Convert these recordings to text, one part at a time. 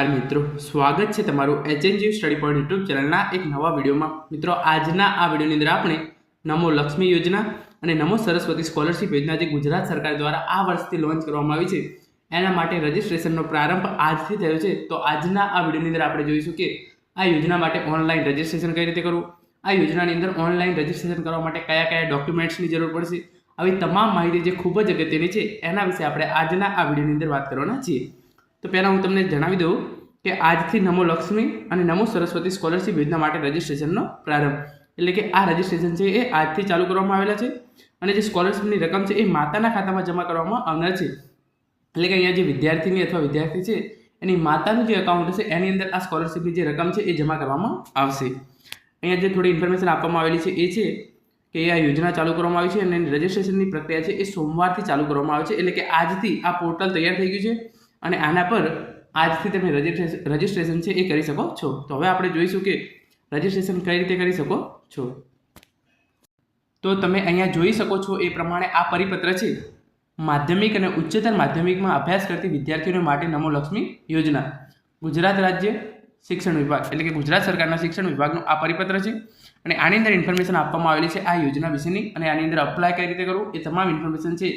નમસ્કાર મિત્રો. સ્વાગત છે તમારું એચએનજી સ્ટડી પોઈન્ટ યુટ્યુબ ચેનલના એક નવા વિડીયોમાં. મિત્રો, આજના આ વિડીયોની અંદર આપણે નમો લક્ષ્મી યોજના અને નમો સરસ્વતી સ્કોલરશિપ યોજના જે ગુજરાત સરકાર દ્વારા આ વર્ષથી લોન્ચ કરવામાં આવી છે, એના માટે રજિસ્ટ્રેશનનો પ્રારંભ આજથી થયો છે. તો આજના આ વિડીયોની અંદર આપણે જોઈશું કે આ યોજના માટે ઓનલાઈન રજિસ્ટ્રેશન કઈ રીતે કરવું? આ યોજનાની અંદર ઓનલાઈન રજિસ્ટ્રેશન કરવા માટે કયા કયા ડોક્યુમેન્ટ્સની જરૂર પડશે? આવી તમામ માહિતી જે ખૂબ જ અગત્યની છે, એના વિશે આપણે આજના આ વિડીયોની અંદર વાત કરવાના છીએ. તો પહેલાં હું તમને જણાવી દઉં કે આજથી નમો લક્ષ્મી અને નમો સરસ્વતી સ્કોલરશિપ યોજના માટે રજિસ્ટ્રેશનનો પ્રારંભ. એટલે કે આ રજિસ્ટ્રેશન છે એ આજથી ચાલુ કરવામાં આવેલા છે અને જે સ્કોલરશિપની રકમ છે એ માતાના ખાતામાં જમા કરવામાં આવનાર છે. એટલે કે અહીંયા જે વિદ્યાર્થીની અથવા વિદ્યાર્થી છે, એની માતાનું જે એકાઉન્ટ હશે, એની અંદર આ સ્કોલરશિપની જે રકમ છે એ જમા કરવામાં આવશે. અહીંયા જે થોડી ઇન્ફોર્મેશન આપવામાં આવેલી છે એ છે કે આ યોજના ચાલુ કરવામાં આવી છે અને એની રજિસ્ટ્રેશનની પ્રક્રિયા છે એ સોમવારથી ચાલુ કરવામાં આવે છે. એટલે કે આજથી આ પોર્ટલ તૈયાર થઈ ગયું છે. અને આના પર આજથી તમે રજિસ્ટ્રેશન છે એ કરી શકો છો. તો હવે આપણે જોઈશું કે રજિસ્ટ્રેશન કઈ રીતે કરી શકો છો. તો તમે અહીંયા જોઈ શકો છો એ પ્રમાણે આ પરિપત્ર છે. માધ્યમિક અને ઉચ્ચતર માધ્યમિકમાં અભ્યાસ કરતી વિદ્યાર્થીઓ માટે નમો લક્ષ્મી યોજના. ગુજરાત રાજ્ય શિક્ષણ વિભાગ, એટલે કે ગુજરાત સરકારના શિક્ષણ વિભાગનું આ પરિપત્ર છે. અને આની અંદર ઇન્ફોર્મેશન આપવામાં આવેલી છે આ યોજના વિશેની. અને આની અંદર અપ્લાય કઈ રીતે કરવું એ તમામ ઇન્ફોર્મેશન છે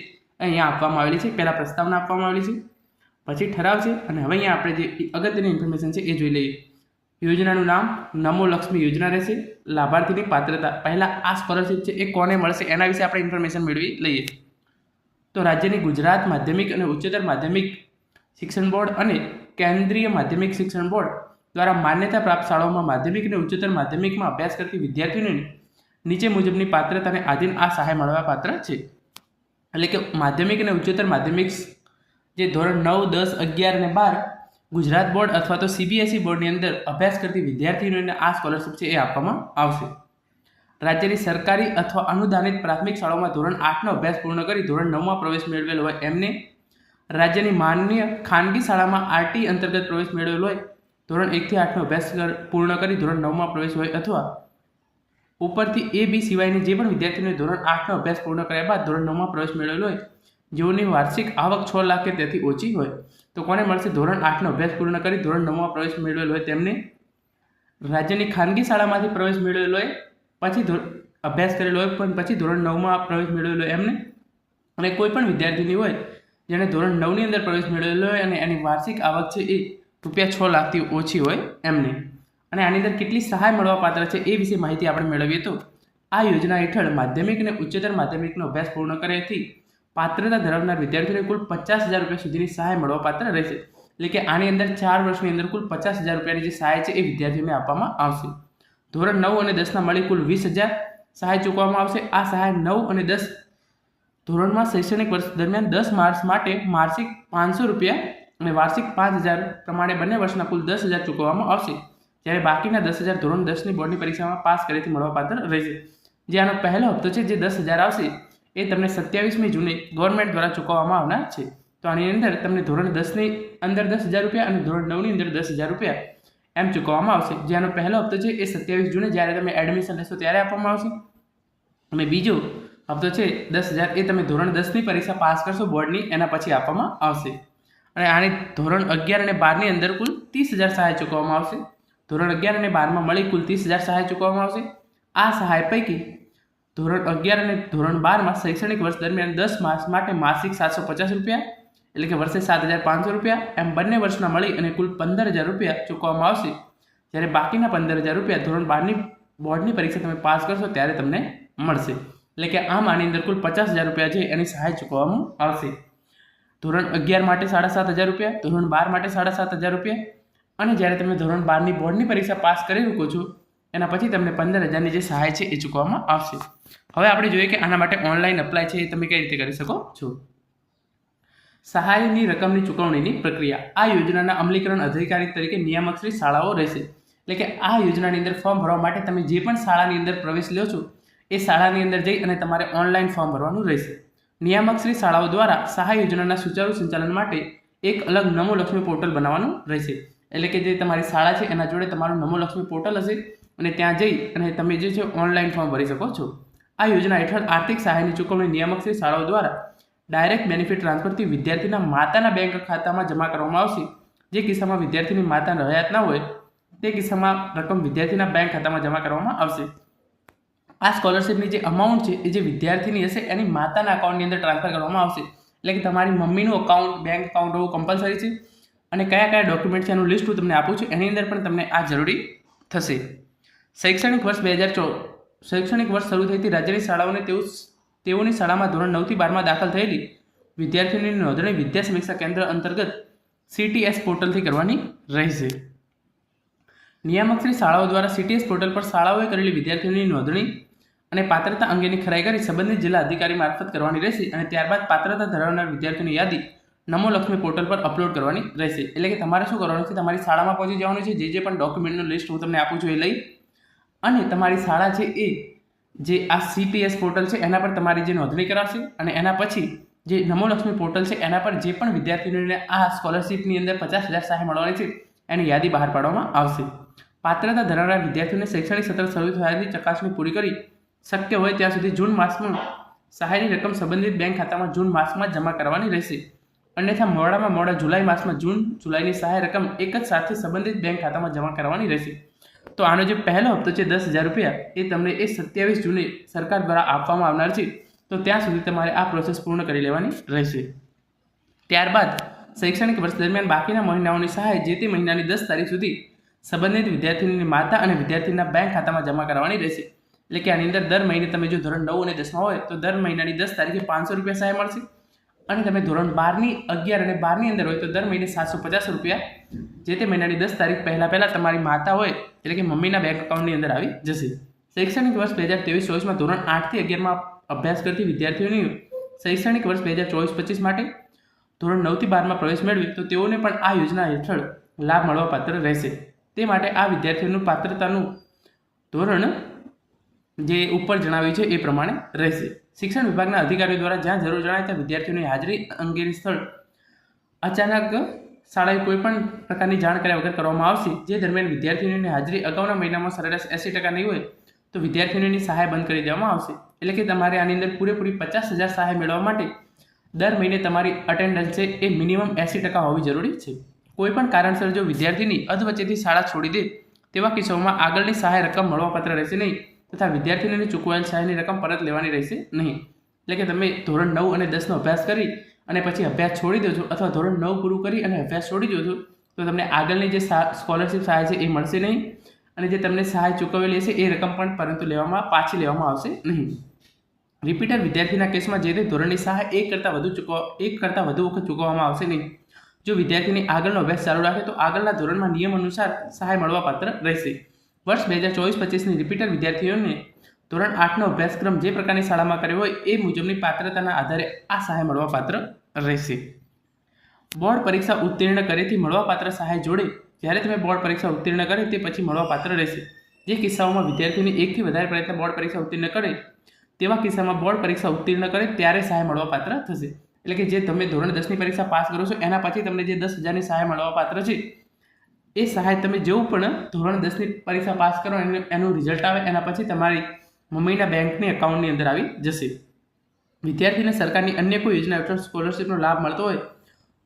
અહીંયા આપવામાં આવેલી છે. પહેલાં પ્રસ્તાવના આપવામાં આવેલી છે. પછી ઠરાવ છે અને હવે અહીંયા આપણે જે અગત્યની ઇન્ફોર્મેશન છે એ જોઈ લઈએ. યોજનાનું નામ નમો લક્ષ્મી યોજના રહેશે. લાભાર્થીની પાત્રતા પહેલાં આ સ્કોલરશિપ છે એ કોને મળશે એના વિશે આપણે ઇન્ફોર્મેશન મેળવી લઈએ. તો રાજ્યની ગુજરાત માધ્યમિક અને ઉચ્ચતર માધ્યમિક શિક્ષણ બોર્ડ અને કેન્દ્રીય માધ્યમિક શિક્ષણ બોર્ડ દ્વારા માન્યતા પ્રાપ્ત શાળાઓમાં માધ્યમિક અને ઉચ્ચતર માધ્યમિકમાં અભ્યાસ કરતી વિદ્યાર્થીઓને નીચે મુજબની પાત્રતાને આધીન આ સહાય મળવા પાત્ર છે. એટલે કે માધ્યમિક અને ઉચ્ચતર માધ્યમિક જે ધોરણ નવ, દસ, અગિયાર અને બાર ગુજરાત બોર્ડ અથવા તો સીબીએસઈ બોર્ડની અંદર અભ્યાસ કરતી વિદ્યાર્થીઓને આ સ્કોલરશિપ છે એ આપવામાં આવશે. રાજ્યની સરકારી અથવા અનુદાનિત પ્રાથમિક શાળાઓમાં ધોરણ આઠનો અભ્યાસ પૂર્ણ કરી ધોરણ નવમાં પ્રવેશ મેળવેલ હોય એમને રાજ્યની માન્ય ખાનગી શાળામાં આરટી અંતર્ગત પ્રવેશ મેળવેલ હોય, ધોરણ એકથી આઠનો અભ્યાસ પૂર્ણ કરી ધોરણ નવમાં પ્રવેશ હોય અથવા ઉપરથી એ બી સિવાયની જે પણ વિદ્યાર્થીઓને ધોરણ આઠનો અભ્યાસ પૂર્ણ કર્યા બાદ ધોરણ નવમાં પ્રવેશ મેળવેલો હોય જેઓની વાર્ષિક આવક છ લાખ કે તેથી ઓછી હોય, તો કોને મળશે? ધોરણ આઠનો અભ્યાસ પૂર્ણ કરી ધોરણ નવમાં પ્રવેશ મેળવેલો હોય તેમને રાજ્યની ખાનગી શાળામાંથી પ્રવેશ મેળવેલો હોય, પછી અભ્યાસ કરેલો હોય, પણ પછી ધોરણ નવમાં પ્રવેશ મેળવેલો હોય એમને. અને કોઈ પણ વિદ્યાર્થીની હોય જેણે ધોરણ નવની અંદર પ્રવેશ મેળવેલો હોય અને એની વાર્ષિક આવક છે એ રૂપિયા છ લાખથી ઓછી હોય એમને. અને આની અંદર કેટલી સહાય મળવા પાત્ર છે એ વિશે માહિતી આપણે મેળવીએ તો, આ યોજના હેઠળ માધ્યમિક અને ઉચ્ચતર માધ્યમિકનો અભ્યાસ પૂર્ણ કર્યાથી પાત્રતા ધરાવનાર વિદ્યાર્થીઓને કુલ પચાસ હજાર રૂપિયા સુધીની સહાય મળવા પાત્ર રહેશે. એટલે કે આની અંદર ચાર વર્ષની અંદર કુલ પચાસ હજાર રૂપિયાની જે સહાય છે એ વિદ્યાર્થીઓને આપવામાં આવશે. ધોરણ નવ અને દસના મળી કુલ વીસ હજાર સહાય ચૂકવવામાં આવશે. આ સહાય નવ અને દસ ધોરણમાં શૈક્ષણિક વર્ષ દરમિયાન દસ માર્ચ માટે માસિક પાંચસો રૂપિયા અને વાર્ષિક પાંચ હજાર પ્રમાણે બંને વર્ષના કુલ દસ હજાર ચૂકવવામાં આવશે. જ્યારે બાકીના દસ હજાર ધોરણ દસની બોર્ડની પરીક્ષામાં પાસ કરેથી મળવાપાત્ર રહેશે. જે આનો પહેલો હપ્તો છે, જે દસ હજાર આવશે. એ તમને સત્યાવીસમી જૂને ગવર્મેન્ટ દ્વારા ચૂકવવામાં આવનાર છે. તો આની અંદર તમને ધોરણ દસની અંદર દસ હજાર રૂપિયા અને ધોરણ નવની અંદર દસ હજાર રૂપિયા એમ ચૂકવવામાં આવશે. જેનો પહેલો હપ્તો છે એ સત્યાવીસ જૂને જ્યારે તમે એડમિશન લેશો ત્યારે આપવામાં આવશે. અને બીજો હપ્તો છે દસ હજાર એ તમે ધોરણ દસની પરીક્ષા પાસ કરશો બોર્ડની એના પછી આપવામાં આવશે. અને આની ધોરણ અગિયાર અને બારની અંદર કુલ ત્રીસ હજાર સહાય ચૂકવવામાં આવશે. ધોરણ અગિયાર અને બારમાં મળી કુલ ત્રીસ હજાર સહાય ચૂકવવામાં આવશે. આ સહાય પૈકી ધોરણ અગિયાર અને ધોરણ બારમાં શૈક્ષણિક વર્ષ દરમિયાન દસ માસ માટે માસિક સાતસો પચાસ રૂપિયા, એટલે કે વર્ષે સાત હજાર પાંચસો રૂપિયા, એમ બંને વર્ષના મળી અને કુલ પંદર હજાર રૂપિયા ચૂકવવામાં આવશે. જ્યારે બાકીના પંદર હજાર રૂપિયા ધોરણ બારની બોર્ડની પરીક્ષા તમે પાસ કરશો ત્યારે તમને મળશે. એટલે કે આમ આની અંદર કુલ પચાસ હજાર રૂપિયા છે, એની સહાય ચૂકવવામાં આવશે. ધોરણ અગિયાર માટે સાડા સાત હજાર રૂપિયા, ધોરણ બાર માટે સાડા સાત હજાર રૂપિયા, અને જ્યારે તમે ધોરણ બારની બોર્ડની પરીક્ષા પાસ કરી શકો છો, એના પછી તમને પંદર હજારની જે સહાય છે એ ચૂકવવામાં આવશે. હવે આપણે જોઈએ કે આના માટે ઓનલાઈન અપ્લાય છે એ તમે કઈ રીતે કરી શકો છો? સહાયની રકમની ચૂકવણીની પ્રક્રિયા. આ યોજનાના અમલીકરણ અધિકારી તરીકે નિયામક શ્રી શાળાઓ રહેશે. એટલે કે આ યોજનાની અંદર ફોર્મ ભરવા માટે તમે જે પણ શાળાની અંદર પ્રવેશ લ્યો છો, એ શાળાની અંદર જઈ અને તમારે ઓનલાઈન ફોર્મ ભરવાનું રહેશે. નિયામક શ્રી શાળાઓ દ્વારા સહાય યોજનાના સુચારુ સંચાલન માટે એક અલગ નમો લક્ષ્મી પોર્ટલ બનાવવાનું રહેશે. એટલે કે જે તમારી શાળા છે, એના જોડે તમારું નમો લક્ષ્મી પોર્ટલ હશે અને ત્યાં જઈ અને તમે જે છે ઓનલાઈન ફોર્મ ભરી શકો છો. આ યોજના હેઠળ આર્થિક સહાયની ચૂકવણી નિયામક શ્રી શાળાઓ દ્વારા ડાયરેક્ટ બેનિફિટ ટ્રાન્સફરથી વિદ્યાર્થીના માતાના બેંક ખાતામાં જમા કરવામાં આવશે. જે કિસ્સામાં વિદ્યાર્થીની માતા હયાત ના હોય, તે કિસ્સામાં રકમ વિદ્યાર્થીના બેંક ખાતામાં જમા કરવામાં આવશે. આ સ્કોલરશિપની જે અમાઉન્ટ છે, એ જે વિદ્યાર્થીની હશે, એની માતાના અકાઉન્ટની અંદર ટ્રાન્સફર કરવામાં આવશે. એટલે કે તમારી મમ્મીનું અકાઉન્ટ બેંક અકાઉન્ટ હોવું કમ્પલસરી છે. અને કયા કયા ડોક્યુમેન્ટ છે, એનું લિસ્ટ હું તમને આપું છું. એની અંદર પણ તમને આ જરૂરી થશે. શૈક્ષણિક વર્ષ બે હજાર ચૌ શૈક્ષણિક વર્ષ શરૂ થઈથી રાજ્યની શાળાઓને તેઓ તેઓની શાળામાં ધોરણ નવથી બારમાં દાખલ થયેલી. વિદ્યાર્થીઓની નોંધણી વિદ્યા સમીક્ષા કેન્દ્ર અંતર્ગત સીટીએસ પોર્ટલથી કરવાની રહેશે. નિયામકશ્રી શાળાઓ દ્વારા સીટીએસ પોર્ટલ પર શાળાઓએ કરેલી વિદ્યાર્થીઓની નોંધણી અને પાત્રતા અંગેની ખરાઈ કરી સંબંધિત જિલ્લા અધિકારી મારફત કરવાની રહેશે અને ત્યારબાદ પાત્રતા ધરાવનાર વિદ્યાર્થીઓની યાદી નમો લક્ષ્મી પોર્ટલ પર અપલોડ કરવાની રહેશે. એટલે કે તમારે શું કરવાનું છે? તમારી શાળામાં પહોંચી જવાનું છે. જે જે પણ ડોક્યુમેન્ટનું લિસ્ટ હું તમને આપું છું એ લઈ અને તમારી શાળા છે એ જે આ સીટીએસ પોર્ટલ છે, એના પર તમારી જે નોંધણી કરાવશે અને એના પછી જે નમો લક્ષ્મી પોર્ટલ છે, એના પર જે પણ વિદ્યાર્થીઓને આ સ્કોલરશિપની અંદર પચાસ હજાર સહાય મળવાની છે, એની યાદી બહાર પાડવામાં આવશે. પાત્રતા ધરાવનાર વિદ્યાર્થીઓને શૈક્ષણિક સત્ર શરૂ થયાની ચકાસણી પૂરી કરી શક્ય હોય ત્યાં સુધી જૂન માસમાં સહાયની રકમ સંબંધિત બેંક ખાતામાં જૂન માસમાં જમા કરવાની રહેશે. અન્યથા મોડામાં મોડા જુલાઈ માસમાં જૂન જુલાઈની સહાય રકમ એક જ સાથે સંબંધિત બેંક ખાતામાં જમા કરવાની રહેશે. તો આનો જે પહેલો હપ્તો છે દસ હજાર રૂપિયા, એ તમને એ સત્યાવીસ જૂને સરકાર દ્વારા આપવામાં આવનાર છે. તો ત્યાં સુધી તમારે આ પ્રોસેસ પૂર્ણ કરી લેવાની રહેશે. ત્યારબાદ શૈક્ષણિક વર્ષ દરમિયાન બાકીના મહિનાઓની સહાય જે તે મહિનાની દસ તારીખ સુધી સંબંધિત વિદ્યાર્થીની માતા અને વિદ્યાર્થીના બેંક ખાતામાં જમા કરવાની રહેશે. એટલે કે આની અંદર દર મહિને તમે જો ધોરણ નવ અને દસમાં હોય, તો દર મહિનાની દસ તારીખે પાંચસો રૂપિયા સહાય મળશે. અને તમે ધોરણ બારની અગિયાર અને બારની અંદર હોય તો દર મહિને સાતસો પચાસ રૂપિયા જે તે મહિનાની દસ તારીખ પહેલાં પહેલાં તમારી માતા હોય, એટલે કે મમ્મીના બેંક અકાઉન્ટની અંદર આવી જશે. શૈક્ષણિક વર્ષ બે હજાર ત્રેવીસ ચોવીસમાં ધોરણ આઠથી અગિયારમાં અભ્યાસ કરતી વિદ્યાર્થીઓની શૈક્ષણિક વર્ષ બે હજાર ચોવીસ પચીસ માટે ધોરણ નવથી બારમાં પ્રવેશ મેળવી, તો તેઓને પણ આ યોજના હેઠળ લાભ મળવા પાત્ર રહેશે. તે માટે આ વિદ્યાર્થીઓનું પાત્રતાનું ધોરણ જે ઉપર જણાવ્યું છે એ પ્રમાણે રહેશે. શિક્ષણ વિભાગના અધિકારીઓ દ્વારા જ્યાં જરૂર જણાય ત્યાં વિદ્યાર્થીઓની હાજરી અંગેની સ્થળ. અચાનક શાળાએ કોઈપણ પ્રકારની જાણ કર્યા વગર કરવામાં આવશે. જે દરમિયાન વિદ્યાર્થીઓની હાજરી અગાઉના મહિનામાં સરેરાશ એંસી ટકા નહીં હોય તો વિદ્યાર્થીઓની સહાય બંધ કરી દેવામાં આવશે. એટલે કે તમારે આની અંદર પૂરેપૂરી પચાસ હજાર સહાય મેળવવા માટે દર મહિને તમારી અટેન્ડન્સ છે એ મિનિમમ એંસી ટકા હોવી જરૂરી છે. કોઈપણ કારણસર જો વિદ્યાર્થીની અધવચ્ચેથી શાળા છોડી દે, તેવા કિસ્સાઓમાં આગળની સહાય રકમ મળવાપાત્ર રહેશે નહીં. તથા વિદ્યાર્થીને ચૂકવાયેલ સહાયની રકમ પરત લેવાની રહેશે નહીં. એટલે કે તમે ધોરણ નવ અને દસનો અભ્યાસ કરી અને પછી અભ્યાસ છોડી દો છો અથવા ધોરણ નવ પૂરું કરી અને અભ્યાસ છોડી દો છો, તો તમને આગળની જે સ્કોલરશિપ સહાય છે એ મળશે નહીં. અને જે તમને સહાય ચૂકવેલી હશે એ રકમ પણ પરંતુ લેવામાં, પાછી લેવામાં આવશે નહીં. રિપીટર વિદ્યાર્થીના કેસમાં જે તે ધોરણની સહાય એક કરતાં વધુ ચૂકવા, એક કરતાં વધુ વખત ચૂકવવામાં આવશે નહીં. જો વિદ્યાર્થીની આગળનો અભ્યાસ ચાલુ રાખે તો આગળના ધોરણમાં નિયમ અનુસાર સહાય મળવાપાત્ર રહેશે. વર્ષ બે હજાર ચોવીસ પચીસની રિપીટર વિદ્યાર્થીઓને ધોરણ આઠનો અભ્યાસક્રમ જે પ્રકારની શાળામાં કર્યો હોય એ મુજબની પાત્રતાના આધારે આ સહાય મળવાપાત્ર રહેશે. બોર્ડ પરીક્ષા ઉત્તીર્ણ કરેથી મળવાપાત્ર સહાય જોડે જ્યારે તમે બોર્ડ પરીક્ષા ઉત્તીર્ણ કરે તે પછી મળવાપાત્ર રહેશે. જે કિસ્સાઓમાં વિદ્યાર્થીઓને એકથી વધારે પ્રયત્ન બોર્ડ પરીક્ષા ઉત્તીર્ણ કરે, તેવા કિસ્સામાં બોર્ડ પરીક્ષા ઉત્તીર્ણ કરે ત્યારે સહાય મળવાપાત્ર થશે. એટલે કે જે તમે ધોરણ દસની પરીક્ષા પાસ કરો છો એના પછી તમને જે દસ હજારની સહાય મળવાપાત્ર છે એ સહાય તમે જેવું પણ ધોરણ દસની પરીક્ષા પાસ કરો, એનું રિઝલ્ટ આવે, એના પછી તમારી મમ્મીના બેંકની એકાઉન્ટની અંદર આવી જશે. વિદ્યાર્થીને સરકારની અન્ય કોઈ યોજના હેઠળ સ્કોલરશીપનો લાભ મળતો હોય,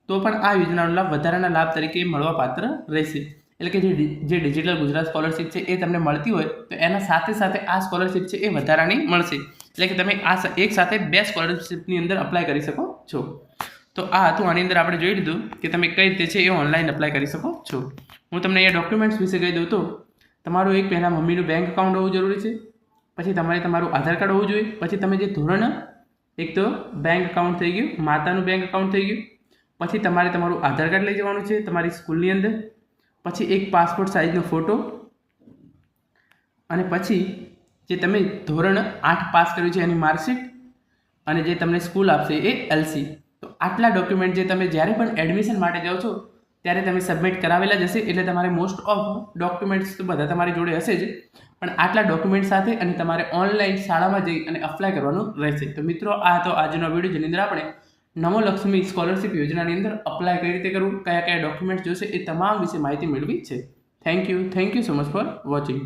તો પણ આ યોજનાનો લાભ વધારાના લાભ તરીકે મળવાપાત્ર રહેશે. એટલે કે જે જે ડિજિટલ ગુજરાત સ્કોલરશીપ છે એ તમને મળતી હોય, તો એના સાથે સાથે આ સ્કોલરશિપ છે એ વધારાની મળશે. એટલે કે તમે આ એક સાથે બે સ્કોલરશીપની અંદર અપ્લાય કરી શકો છો. તો આ હતું, આની અંદર આપણે જોઈ લીધું કે તમે કઈ રીતે છે એ ઓનલાઈન અપ્લાય કરી શકો છો. હું તમને અહીંયા ડોક્યુમેન્ટ્સ વિશે કહી દઉં તો, તમારું એક પહેલાં મમ્મીનું બેંક એકાઉન્ટ હોવું જરૂરી છે, પછી તમારે તમારું આધાર કાર્ડ હોવું જોઈએ, પછી તમે જે ધોરણ એક તો બેંક એકાઉન્ટ થઈ ગયું, માતાનું બેંક એકાઉન્ટ થઈ ગયું, પછી તમારે તમારું આધાર કાર્ડ લઈ જવાનું છે તમારી સ્કૂલની અંદર, પછી એક પાસપોર્ટ સાઇઝનો ફોટો અને પછી જે તમે ધોરણ આઠ પાસ કર્યું છે એની માર્કશીટ અને જે તમને સ્કૂલ આપશે એ એલસી તો આટલા ડોક્યુમેન્ટ જે તમે જ્યારે પણ એડમિશન માટે જાઓ છો ત્યારે તમે સબમિટ કરાવેલા જશે એટલે તમારે મોસ્ટ ઓફ ડોક્યુમેન્ટ્સ તો બધા તમારી જોડે હશે જ. પણ આટલા ડોક્યુમેન્ટ સાથે અને તમારે ઓનલાઈન શાળામાં જઈ અને અપ્લાય કરવાનું રહેશે. તો મિત્રો, આ તો આજનો વીડિયો જેની અંદર આપણે નમો લક્ષ્મી સ્કોલરશિપ યોજનાની અંદર અપ્લાય કઈ રીતે કરવું, કયા કયા ડોક્યુમેન્ટ જોશે એ તમામ વિશે માહિતી મેળવી છે. Thank you thank you so much for watching